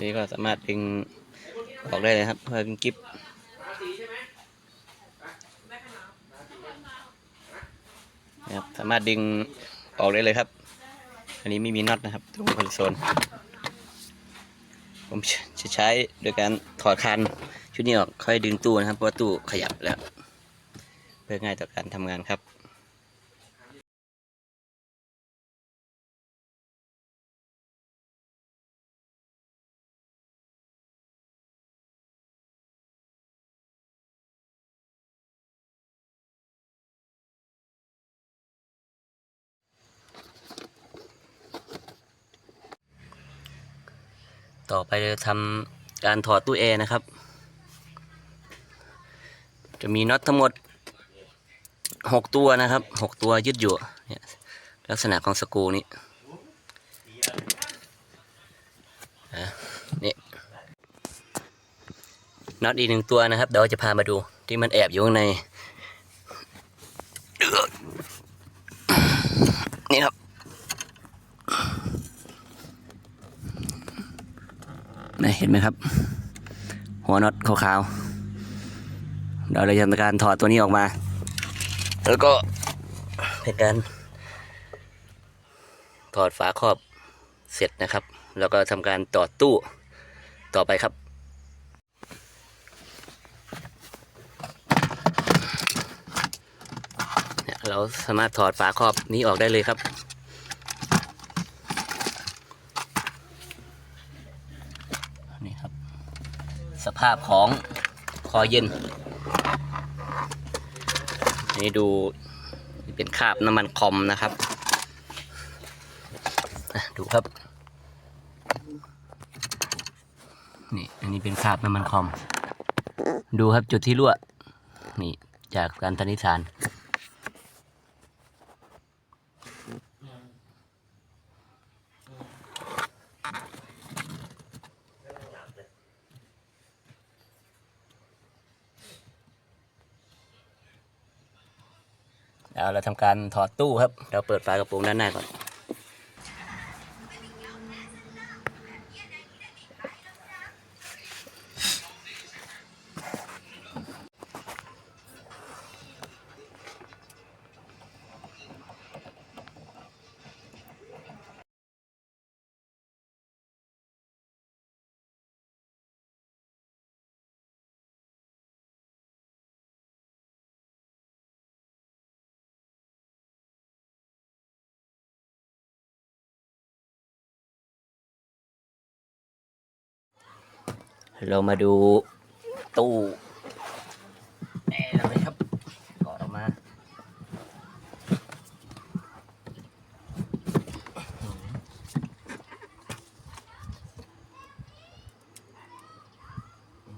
นี่ก็สามารถดึงออกได้เลยครับเพื่อเป็นกิฟนะครับสามารถดึงออกได้เลยครับ อันนี้ไม่มีน็อตนะครับตรงคอนโซลผมจะใช้โดยการถอดคันชุดนี้ออกค่อยดึงตู้นะครับเพราะตู้ขยับแล้ว เพื่อง่ายต่อการทำงานครับ ต่อไปเราจะทำการถอดตู้แอร์นะครับ จะมีน็อตทั้งหมดหกตัวนะครับหกตัวยึดอยู่เนี่ยลักษณะของสกูนี้นี่น็อตอีกหนึ่งตัวนะครับ เดี๋ยวจะพามาดูที่มันแอบอยู่ข้างในครับ นะเห็นไหมครับ หัวน็อตขาวๆเดี๋ยวเราจะทำการถอดตัวนี้ออกมา แล้วก็เป็นการถอดฝาครอบเสร็จนะครับ แล้วก็ทำการต่อตู้ต่อไปครับเราสามารถถอดฝาครอบนี้ออกได้เลยครับ นี่ครับ สภาพของคอเย็น นี่ดูนี่เป็นคราบน้ำมันคอมนะครับ ดูครับ นี่อันนี้เป็นคราบน้ำมันคอม ดูครับจุดที่รั่ว นี่จากการสันนิษฐาน เอาเราทำการถอดตู้ครับ เราเปิดฝากระโปรงด้านหน้าก่อน เรามาดูตู้แอร์เลยครับกอดออกมา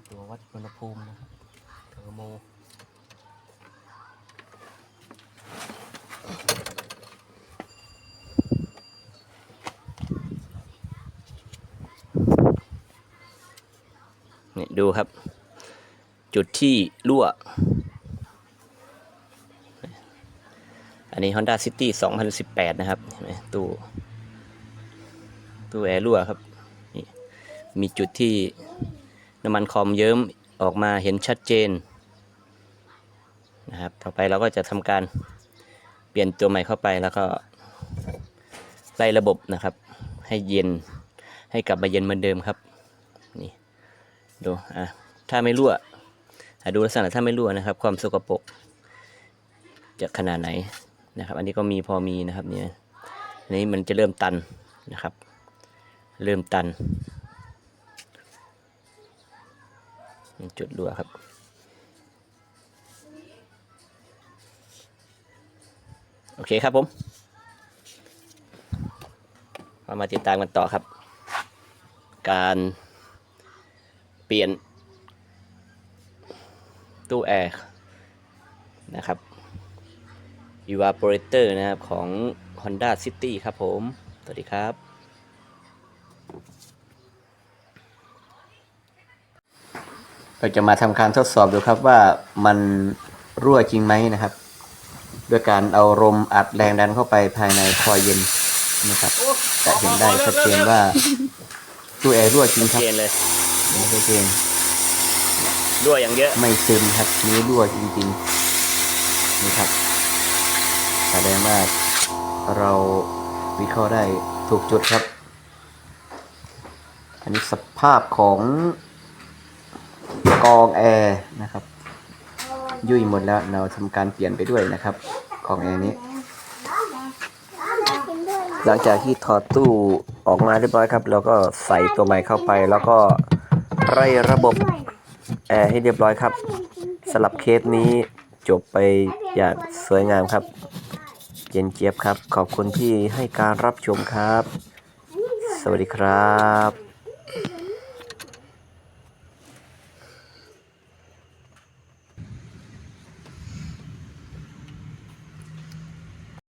ตัววัดอุณหภูมินะครับเทอร์โม นี่ดูครับ จุดที่รั่ว อันนี้ Honda City 2018 นะครับเห็นไหมตู้ตู้แอร์รั่วครับนี่มีจุดที่น้ำมันคอมเยิ้มออกมาเห็นชัดเจนนะครับ ต่อไปเราก็จะทำการเปลี่ยนตัวใหม่เข้าไปแล้วก็ไล่ระบบนะครับ ให้เย็นให้กลับมาเย็นเหมือนเดิมครับ ดูอะถ้าไม่รั่วดูลักษณะถ้าไม่รั่วนะครับ ความสกปรกจะขนาดไหนนะครับ อันนี้ก็มีพอมีนะครับเนี่ยอันนี้มันจะเริ่มตันนะครับ เริ่มตัน จุดรั่วครับโอเคครับผมเรามาติดตามกันต่อครับ การ เปลี่ยนตู้แอร์นะครับ evaporator นะครับของ Honda City ครับผม สวัสดีครับ เราจะมาทำการทดสอบดูครับว่ามันรั่วจริงไหมนะครับ ด้วยการเอาลมอัดแรงดันเข้าไปภายในคอยเย็นนะครับ จะเห็นได้ชัดเจนว่าจตู้แอร์รั่วจริงครับเกณฑ์เลย ไม่ใช่เพลงด้วยอย่างเยอะ ไม่ซึมครับนี้รั่วจริงๆนี่ครับแสดงว่าเราวิเคราะห์ได้ถูกจุดครับ อันนี้สภาพของกองแอร์นะครับ ยุ่ยหมดแล้วเราทำการเปลี่ยนไปด้วยนะครับกองแอร์นี้ หลังจากที่ถอดตู้ออกมาเรียบร้อยครับ เราก็ใส่ตัวใหม่เข้าไปแล้วก็ ไรระบบแอร์ให้เรียบร้อยครับสลับเคสนี้จบไปอย่างสวยงามครับ เย็นเจี๊ยบครับ ขอบคุณที่ให้การรับชมครับ สวัสดีครับ